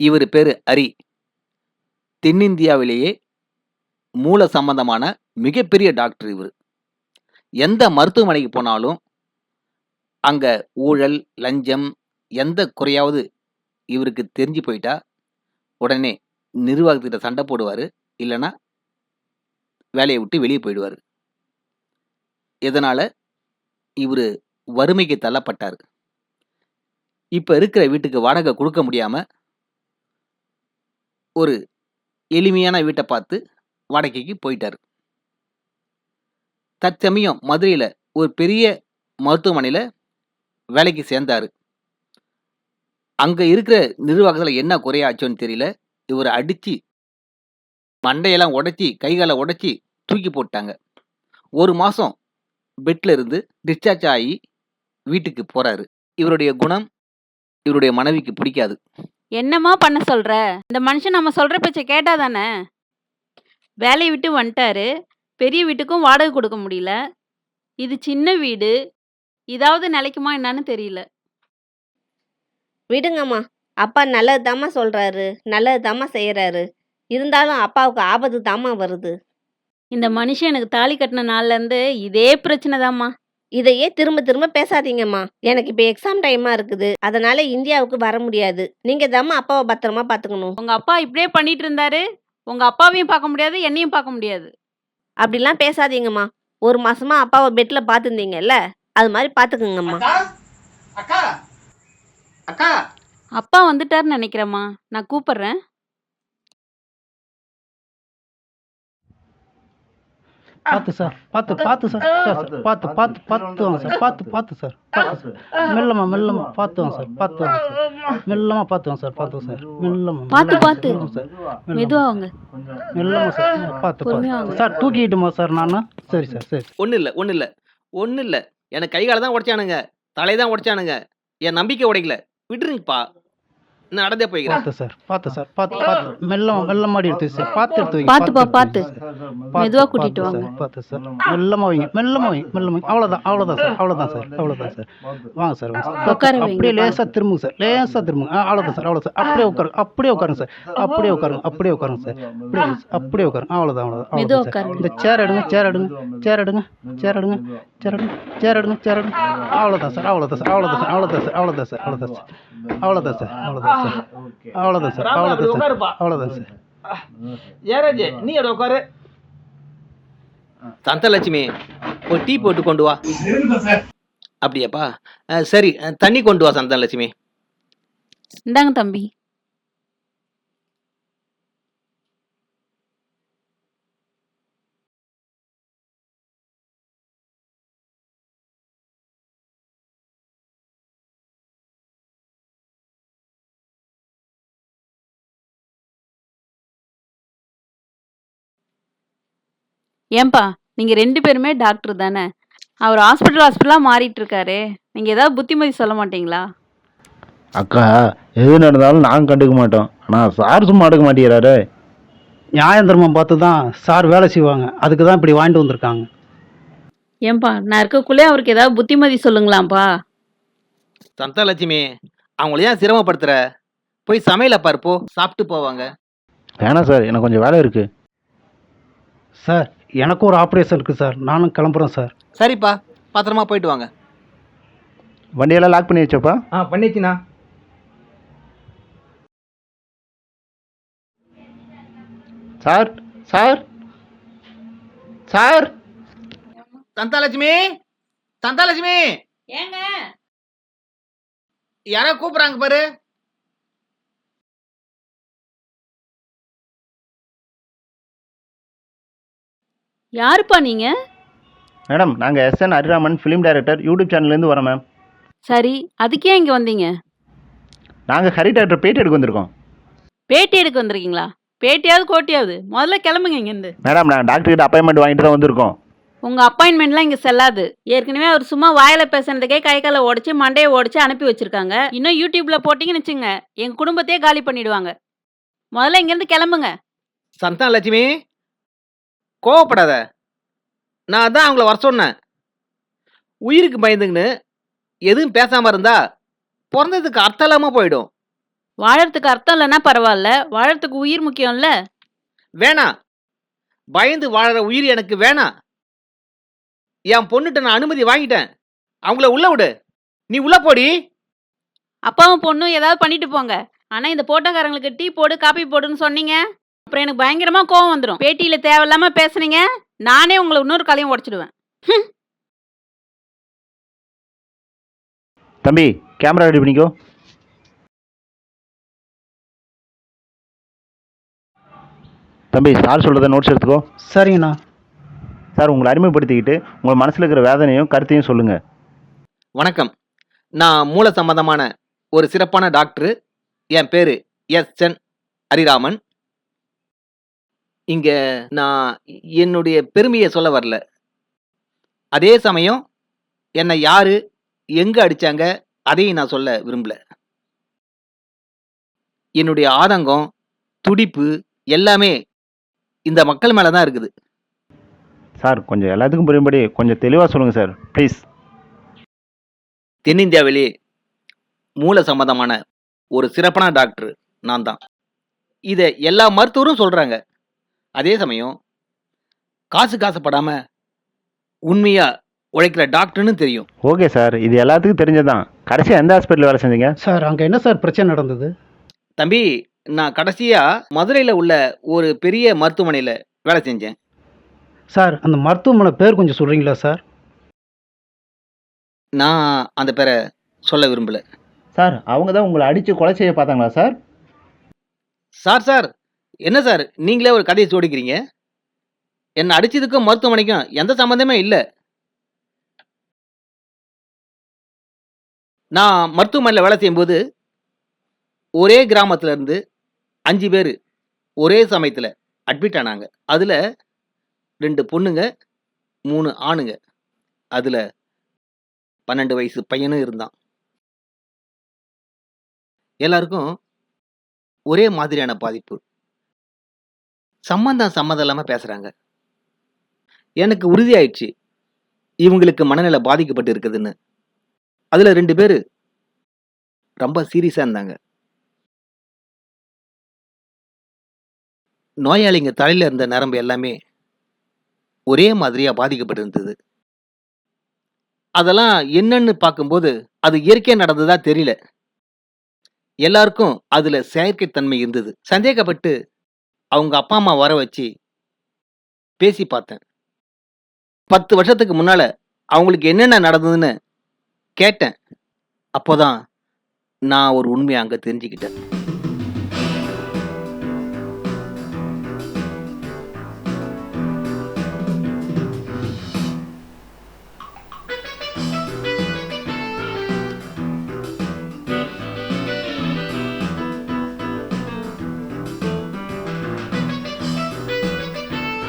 இவர் பேர் அரி. தென்னிந்தியாவிலேயே மூல சம்பந்தமான மிகப்பெரிய டாக்டர் இவர். எந்த மருத்துவமனைக்கு போனாலும், அங்கே ஊழல், லஞ்சம் எந்த குறையாவது இவருக்கு தெரிஞ்சு போயிட்டா, உடனே நிர்வாகத்திட்ட சண்டை போடுவார். இல்லைன்னா வேலையை விட்டு வெளியே போயிடுவார். இதனால் இவர் வறுமைக்கு தள்ளப்பட்டார். இப்போ இருக்கிற வீட்டுக்கு வாடகை கொடுக்க முடியாமல் ஒரு எளிமையான வீட்டை பார்த்து வாடகைக்கு போயிட்டாரு. தற்சமயம் மதுரையில ஒரு பெரிய மருத்துவமனையில வேலைக்கு சேர்ந்தாரு. அங்கே இருக்கிற நிர்வாகத்தில் என்ன குறையாச்சோன்னு தெரியல. இவரை அடிச்சு மண்டையெல்லாம் உடச்சி கை கால தூக்கி போட்டாங்க. 1 மாசம் பெட்ல இருந்து டிஸ்சார்ஜ் ஆகி வீட்டுக்கு போறாரு. இவருடைய குணம் இவருடைய மனைவிக்கு பிடிக்காது. என்னம்மா பண்ண சொல்ற? இந்த மனுஷன் நம்ம சொல்ற பேச்ச கேட்டா தானே! வேலைய விட்டு வந்துட்டாரு. பெரிய வீட்டுக்கும் வாடகை குடுக்க முடியல. இது சின்ன வீடு. இதாவது நிலைக்குமா என்னான்னு தெரியல. விடுங்கம்மா. அப்பா நல்லது தாம்மா சொல்றாரு. நல்லது தாம்மா செய்றாரு. இருந்தாலும் அப்பாவுக்கு ஆபத்து தாம்மா வருது. இந்த மனுஷன் எனக்கு தாலி கட்டுன நாள்ல இருந்து இதே பிரச்சனை தாம்மா. இதையே திரும்ப திரும்ப பேசாதீங்கம்மா. எனக்கு இப்ப எக்ஸாம் டைமா இருக்குது. அதனால இந்தியாவுக்கு வர முடியாது. நீங்க தாம்மா அப்பாவ பத்திரமா பார்த்துக்கணும். உங்க அப்பா இப்படியே பண்ணிட்டு இருந்தாரு. உங்க அப்பாவையும் பார்க்க முடியாது, என்னையும் பார்க்க முடியாது. அப்படிலாம் பேசாதீங்கம்மா. 1 மாசமா அப்பாவ பெட்ல பார்த்துருந்தீங்கல்ல, அது. அக்கா! அக்கா! அக்கா! அப்பா வந்துட்டாருன்னு நினைக்கிறேம்மா. நான் கூப்பிடுறேன். பார்த்து சார். பார்த்து பார்த்து சார். Sir, sir. பார்த்து பார்த்து பார்த்து வாங்க சார். பார்த்து பார்த்து சார். பார்த்து சார். மெல்லமா மெல்லமா பார்த்து வாங்க சார். பார்த்து வாங்க சார். மெல்லமா பார்த்து வாங்க சார். பார்த்து சார். மெல்லமா. பார்த்து, பார்த்து. சார். மெதுவா வாங்க. மெல்லமா சார். பார்த்து பார்த்து. சார் தூக்கிட்டுமா சார் நானு? சரி சார். சரி. ஒண்ணும் இல்ல, ஒண்ணும் இல்ல. ஒண்ணும் இல்ல. எனக்கு கை கால தான் உடைச்சானுங்க. தலைய தான் உடைச்சானுங்க. என் நம்பிக்கை உடைக்கல. விட்டுருங்கப்பா. நடந்தே போய்க்கிறேன். பார்த்து சார். பார்த்து சார். பார்த்து பார்த்து. மெல்லமா மெல்லமாடி எடுத்து வை சார். பார்த்து எடுத்து வைங்க. பார்த்து பார்த்து. எடுத்து வைங்க சார். மெதுவா பார்த்து, கூட்டிட்டு பார்த்து வாங்க. சார். பார்த்து சார். மெல்லமா வைங்க. மெல்லமா வைங்க. மெல்லமா வைங்க. அவ்வளோதான் அவ்வளோதான் சார். அவ்வளோதான் சார். அவ்வளோதான் சார். வாங்க சார். வாங்க சார். உட்கார வைங்க. அப்படியே லேசா திரும்புங்க சார். லேசா திரும்புங்க. ஆ அவ்வளோதான் சார். அவ்வளோ சார். அப்படியே உட்காருங்க. அப்படியே உட்காருங்க சார். அப்படியே உட்காருங்க. அப்படியே உட்காருங்க சார். அப்படியே அப்படியே உட்காருங்க. அவ்வளோதான் அவ்வளோதான். மெதுவா அவ்வளோதான் சார். உட்காருங்க. இந்த சேர் எடுங்க. சேர் எடுங்க. சேர் எடுங்க. சேர் எடுங்க. சேர் எடுங்க. சேர் எடுங்க. சேர் எடுங்க. அவ்வளோதான் சார். அவ்வளோதான் சார். அவ்வளோதான் சார். அவ்வளோதான் சார். அவ்வளோதான் சார். அவ்வளோதான் சார். அவ்வளோதான் சார். அவ்வளோதான் சார். அவ்வளோதான் சார். அப்படி அவ்வளோதான் சார். உட்காருப்பா. அவ்வளோதான் சார். ஏராஜ் நீ உட்காரு. சந்தலட்சுமி ஒரு டீ போட்டு கொண்டு வா. அப்படியாப்பா? சரி தண்ணி கொண்டு வா சந்தனலட்சுமி. இந்தாங்க தம்பி. ஏன்பா, நீங்க 2 பேருமே டாக்டர் தானே! அவர் ஹாஸ்பிட்டல் ஹாஸ்பிட்டலா மாறிட்டு இருக்காரே! நீங்க ஏதாவது புத்திமதி சொல்ல மாட்டீங்களா? அக்கா எது நடந்தாலும் நாங்கள் கண்டுக்க மாட்டோம் ஆனால் சார் சும்மா எடுக்க மாட்டேங்கிறாரு நியாயம் தர்மம் பார்த்து தான் சார் வேலை செய்வாங்க. அதுக்கு தான் இப்படி வாங்கிட்டு வந்திருக்காங்க. ஏன்பா, நான் இருக்கக்குள்ளே அவருக்கு ஏதாவது புத்திமதி சொல்லுங்களாம்ப்பா. சந்தனலட்சுமி அவங்கள ஏன் சிரமப்படுத்துற? போய் சமையல பாரு போ. சாப்பிட்டு போவாங்க. வேணாம் சார் எனக்கு கொஞ்சம் வேலை இருக்கு சார் எனக்கும் ஒரு ஆப்ரேஷன் இருக்குது சார். நானும் கிளம்புறேன் சார். சரிப்பா. பத்திரமா போயிட்டு வாங்க. வண்டியெல்லாம் லாக் பண்ணி வச்சப்பா ஆ பண்ணிச்சுண்ணா sir sir sir Santhalakshmi Santhalakshmi ஏங்க? யாரோ கூப்பிடுறாங்க பாரு. யாருப்பா நீங்க? மேடம் நாங்கள் S N Hariraman film director YouTube சேனல்லேருந்து வரோம் மேம் சரி, அதுக்கு இங்க வந்தீங்க? நாங்கள் ஹரி டாக்டர் பேட்டி எடுக்க வந்திருக்கோம் பேட்டி எடுக்க வந்திருக்கீங்களா? பேட்டியாவது கோட்டியாவது முதல்ல கிளம்புங்க இங்கேருந்து. மேடம் நான் டாக்டர் கிட்ட அப்பாயின்மெண்ட் வாங்கிட்டு தான் வந்திருக்கோம் உங்க அப்பாயின்மெண்ட்லாம் இங்க செல்லாது. ஏற்கனவே அவர் சும்மா வாயில பேசுனதுக்கே கை கால உடைச்சு மண்டைய உடைச்சு அனுப்பி வச்சிருக்காங்க. இன்னும் யூடியூப்ல போட்டீங்கன்னு வச்சுங்க, எங்க குடும்பத்தையே காலி பண்ணிடுவாங்க. முதல்ல இங்கேருந்து கிளம்புங்க. சந்தானலட்சுமி கோவப்படாத. நான் தான் அவங்கள வர சொன்னேன். உயிருக்கு பயந்துங்கன்னு எதுவும் பேசாம இருந்தா பிறந்ததுக்கு அர்த்தம் இல்லாம போயிடும். வாழறதுக்கு அர்த்தம் இல்லைன்னா பரவாயில்ல. வாழறதுக்கு உயிர் முக்கியம்ல வேணாம் பயந்து வாழற உயிர் எனக்கு வேணாம் என் பொண்ணுட்ட நான் அனுமதி வாங்கிட்டேன். அவங்கள உள்ள விடு. நீ உள்ள போடி. அப்பாவும் பொண்ணும் ஏதாவது பண்ணிட்டு போங்க. ஆனா இந்த போட்டோக்காரங்களுக்கு டீ போடு காபி போடுன்னு சொன்னீங்க. அப்புறம் எனக்கு பயங்கரமா கோவம் வந்துடும் பேட்டியில தேவையில்லாம பேசுனீங்க. நானே உங்களை இன்னொரு கலையும் உடைச்சிடுவேன். தம்பி கேமரா ரெடி பண்ணிக்கோ. தம்பி சார் சொல்கிறத நோட்ஸ் எடுத்துக்கோ. சரிங்கண்ணா. சார் உங்களை அறிமுகப்படுத்திக்கிட்டு உங்கள் மனசில் இருக்கிற வேதனையும் கருத்தையும் சொல்லுங்கள் வணக்கம். நான் மூல சம்பந்தமான ஒரு சிறப்பான டாக்டர் என் பேரு எஸ் சென் ஹரிராமன். இங்க நான் என்னுடைய பெருமையை சொல்ல வரல. அதே சமயம் என்னை யாரு எங்க அடிச்சாங்க அதையும் நான் சொல்ல விரும்பல. என்னுடைய ஆதங்கம் துடிப்பு எல்லாமே இந்த மக்கள் மேல தான் இருக்குது. சார் கொஞ்சம் எல்லாத்துக்கும் புரியும்படி கொஞ்சம் தெளிவாக சொல்லுங்கள் சார் ப்ளீஸ் தென்னிந்தியாவிலே மூல சம்பந்தமான ஒரு சிறப்பான டாக்டர் நான் தான். இதை எல்லா மருத்துவரும் சொல்கிறாங்க அதே சமயம் காசு காசுப்படாம உண்மையா உழைக்கிற டாக்டர்னு தெரியும். ஓகே சார் இது எல்லாத்துக்கும் தெரிஞ்சதான் கடைசியாக எந்த ஹாஸ்பிட்டலில் வேலை செஞ்சீங்க? சார் அங்கே என்ன சார் பிரச்சனை நடந்தது? தம்பி நான் கடைசியா மதுரையில் உள்ள ஒரு பெரிய மருத்துவமனையில் வேலை செஞ்சேன். சார் அந்த மருத்துவமனை பேர் கொஞ்சம் சொல்கிறீங்களா சார்? நான் அந்த பேரை சொல்ல விரும்பல. சார் அவங்க தான் உங்களை அடித்து கொலை செய்ய பார்த்தாங்களா சார்? சார் சார் என்ன சார்? நீங்களே ஒரு கதையை சோடிக்கிறீங்க? என்னை அடிச்சதுக்கும் மருத்துவமனைக்கும் எந்த சம்மந்தமே இல்லை. நான் மருத்துவமனையில் வேலை செய்யும்போது ஒரே கிராமத்துல இருந்து அஞ்சு பேர் ஒரே சமயத்தில் அட்மிட் ஆனாங்க. அதில் ரெண்டு பொண்ணுங்க மூணு ஆணுங்க. அதில் பன்னெண்டு வயசு பையனும் இருந்தான். எல்லாருக்கும் ஒரே மாதிரியான பாதிப்பு. சம்மந்தம் சம்மந்தம் இல்லாமல் பேசுகிறாங்க எனக்கு உறுதியாயிடுச்சு. இவங்களுக்கு மனநிலை பாதிக்கப்பட்டு இருக்குதுன்னு. அதில் ரெண்டு பேர் ரொம்ப சீரியஸாக இருந்தாங்க. நோயாளிங்க தலையில் இருந்த நரம்பு எல்லாமே ஒரே மாதிரியாக பாதிக்கப்பட்டு இருந்தது. அதெல்லாம் என்னன்னு பார்க்கும்போது அது இயற்கையாக நடந்ததா தெரியல. எல்லாருக்கும் அதுல செயற்கைத்தன்மை இருந்தது. சந்தேகப்பட்டு அவங்க அப்பா அம்மா வர வச்சு பேசி பார்த்தேன். பத்து வருஷத்துக்கு முன்னால் அவங்களுக்கு என்னென்ன நடந்ததுன்னு கேட்டேன். அப்போதான் நான் ஒரு உண்மையை அங்கே தெரிஞ்சுக்கிட்டேன்.